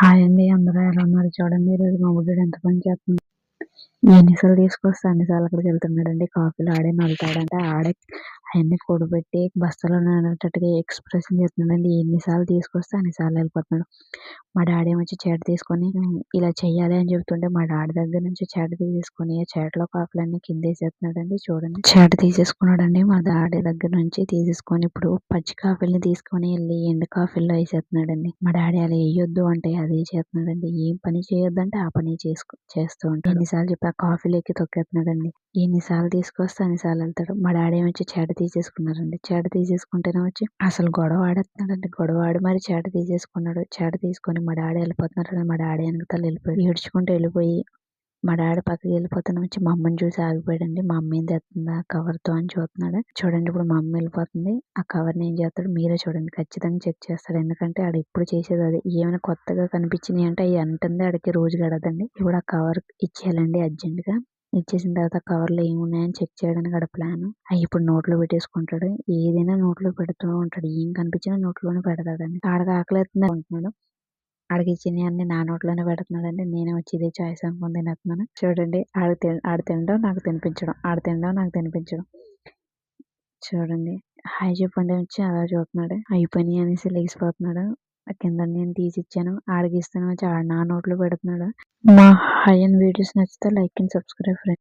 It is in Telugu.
హాయ్ అండి అందరూ ఎలా ఉన్నారు? చూడండి ఈరోజు మా ఎంత పని చేస్తుంది. ఎన్నిసార్లు తీసుకొస్తే అన్నిసార్లు అక్కడికి వెళ్తున్నాడండి. కాఫీలు ఆడే నలుతాడంటే ఆడే. అవన్నీ కూడబెట్టి బస్తాలో నానేటట్టుగా ఎక్స్ప్రెషన్ చేస్తున్నాడండి. ఎన్నిసార్లు తీసుకొస్తే అన్నిసార్లు వెళ్ళిపోతున్నాడు. మా డాడీ వచ్చి చేట తీసుకొని ఇలా చేయాలి అని చెప్తుంటే మా డాడీ దగ్గర నుంచి చేట తీసేసుకొని ఆ చేటలో కాకులన్నీ కింద వేసేస్తున్నాడండి చూడండి. చేట తీసేసుకున్నాడండి. మా డాడీ దగ్గర నుంచి తీసేసుకొని ఇప్పుడు పచ్చి కాఫీలని తీసుకొని వెళ్ళి ఎండు కాఫీల్లో వేసేస్తున్నాడండి. మా డాడీ అలా వేయొద్దు అంటే అదే చేస్తున్నాడండి. ఏం పని చేయొద్దంటే ఆ పని చేసుకో చేస్తూ ఉంటాడు. ఎన్నిసార్లు చెప్పి ఆ కాఫీలు ఎక్కి తొక్కేస్తున్నాడండి. ఎన్నిసార్లు తీసుకొస్తే అన్నిసార్లు వెళ్తాడు. మా డాడీ వచ్చి చేట తీసేసుకున్నారండి. చేట తీసేసుకుంటేనే వచ్చి అసలు గొడవ ఆడేస్తున్నాడండి. గొడవ ఆడి మరి చేట తీసేసుకున్నాడు. చేట తీసుకొని మా డాడీ వెళ్ళిపోతున్నాడు మా డాడీ వెనకాల వెళ్ళిపోయి ఏడ్చుకుంటూ వెళ్ళిపోయి మా డాడీ పక్కకి వెళ్ళిపోతున్న వచ్చి మా అమ్మని చూసి ఆగిపోయాడండి. మా అమ్మ ఏం తెస్తుందా ఆ కవర్తో అని చూస్తున్నాడు. చూడండి ఇప్పుడు మా అమ్మ వెళ్ళిపోతుంది. ఆ కవర్ని ఏం చేస్తాడు? మీరే చూడండి. ఖచ్చితంగా చెక్ చేస్తాడు. ఎందుకంటే ఆడ ఎప్పుడు చేసేది అది. ఏమైనా కొత్తగా కనిపించినాయి అంటే అవి అంటుంది. ఆడికి రోజు గడదండి. ఇప్పుడు ఆ కవర్ ఇచ్చేయాలండి అర్జెంటుగా. ఇచ్చేసిన తర్వాత కవర్లో ఏమున్నాయని చెక్ చేయడానికి ఆడ ప్లాన్. అవి ఇప్పుడు నోట్లో పెట్టేసుకుంటాడు. ఏదైనా నోట్లో పెడుతూ ఉంటాడు. ఏం కనిపించినా నోట్లోనే పెడతాడండి. ఆడకి ఆకలి అనుకుంటున్నాడు. ఆడికి ఇచ్చినవి అన్ని నా నోట్లోనే పెడుతున్నాడండి. నేను వచ్చి ఇదే చాయిస్ అనుకుని తినేస్తున్నాను. చూడండి ఆడ ఆడ తినడం నాకు తినిపించడం. ఆడ తినడం నాకు తినిపించడం. చూడండి. హాయ్ చెప్పండి వచ్చి అలా చూస్తున్నాడు. అయిపోయినాయి అనేసి లేచిపోతున్నాడు కింద నేను తీసి ఇచ్చాను ఆడికి ఇస్తాను వచ్చి ఆడ నా నోట్లో పెడుతున్నాడు. మా హై అండ్ వీడియోస్ నచ్చితే లైక్ అండ్ సబ్స్క్రైబ్ ఫ్రెండ్